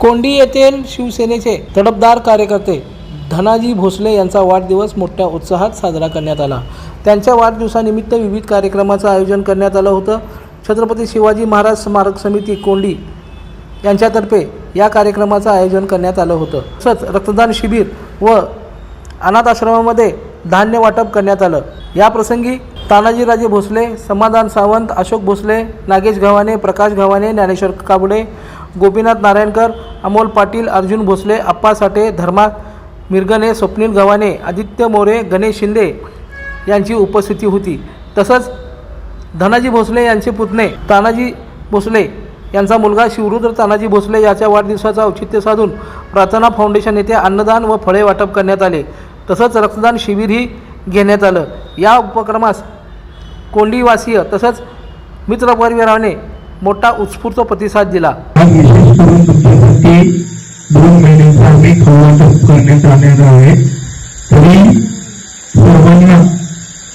कोंडी येथील शिवसेनेचे तडफदार कार्यकर्ते धनाजी भोसले यांचा वाढदिवस मोठ्या उत्साहात साजरा करण्यात आला. त्यांच्या वाढदिवसानिमित्त विविध कार्यक्रमाचं आयोजन करण्यात आलं होतं. छत्रपती शिवाजी महाराज स्मारक समिती कोंडी यांच्यातर्फे या कार्यक्रमाचं आयोजन करण्यात आलं होतं. तसंच रक्तदान शिबिर व अनाथ आश्रमामध्ये धान्य वाटप करण्यात आलं. याप्रसंगी तानाजीराजे भोसले समाधान सावंत अशोक भोसले नागेश गव्हाणे प्रकाश गव्हाणे ज्ञानेश्वर काबुडे गोपीनाथ नारायणकर अमोल पाटील अर्जुन भोसले अप्पा साठे धर्मा मिरगणे स्वप्नील गव्हाणे आदित्य मोरे गणेश शिंदे यांची उपस्थिती होती. तसंच धनाजी भोसले यांचे पुतणे तानाजी भोसले यांचा मुलगा शिवरुद्र तानाजी भोसले याच्या वाढदिवसाचं औचित्य साधून प्रार्थना फाउंडेशन येथे अन्नदान व फळे वाटप करण्यात आले. तसंच रक्तदान शिबिरही घेण्यात आलं. या उपक्रमास कोंडीवासीय तसंच मित्रपरिवाराने मोठा उत्स्फूर्त प्रतिसाद दिला. दोन महिन्यांपूर्वी खवाटप करण्यात आलेलं आहे तरी सर्वांना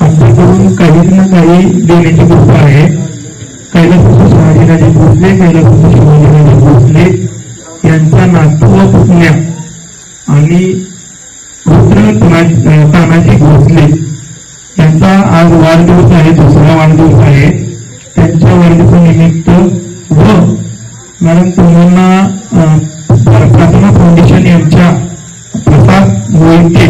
आमच्याकडून काही ना काही देण्याची गोष्ट आहे. कैलासपूर शहाजीराजे भोसले कैलासपूर शिवाजीराजे भोसले यांचा नातू व पुतण्या आणि रुद्र तानाजी भोसले यांचा आज वाढदिवस आहे दुसरा वाढदिवस आहे. त्यांच्या वाढदिवसानिमित्त व मॅडम तुम्हाला प्रार्थना फाउंडेशन यांच्या प्रसाद मोहिते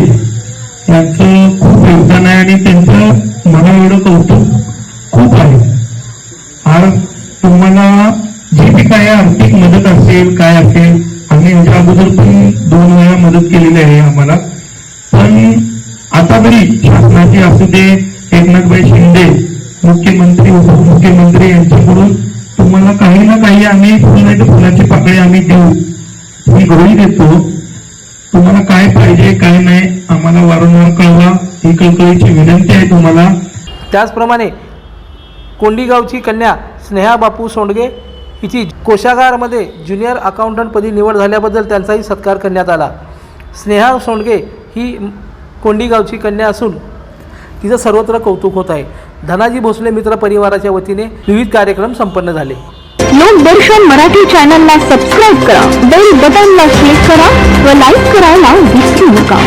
यांचं खूप योगदान आहे आणि त्यांचं मला एवढं कौतुक त्यासाठी काय आर्थिक मदत असेल काय असेल आम्ही याच्या अगोदर पण दोन वेळा मदत केलेली आहे आम्हाला. पण आता तरी शासनाची असू दे एकनाथभाई शिंदे मुख्यमंत्री उपमुख्यमंत्री यांच्याकडून तुम्हाला काही ना काही आम्ही फुल नाही तर फुलाची पाकळी आम्ही देऊ. ही गृही देतो. तुम्हाला काय पाहिजे काय नाही आम्हाला वारंवार कळवा. ही कळकळीची विनंती आहे तुम्हाला. त्याचप्रमाणे कोंडीगावची कन्या स्नेहा बापू सोंडगे हिची कोशागारमध्ये ज्युनियर अकाउंटंटपदी निवड झाल्याबद्दल त्यांचाही सत्कार करण्यात आला. स्नेहा सोंडगे ही कोंडीगावची कन्या असून तिचं सर्वत्र कौतुक होत आहे. धनाजी भोसले मित्र परिवाराच्या वतीने विविध कार्यक्रम संपन्न झाले. लोकदर्शन मराठी चॅनलला सबस्क्राईब करा. बेल बटनला क्लिक करा व लाईक करायला विसरू नका.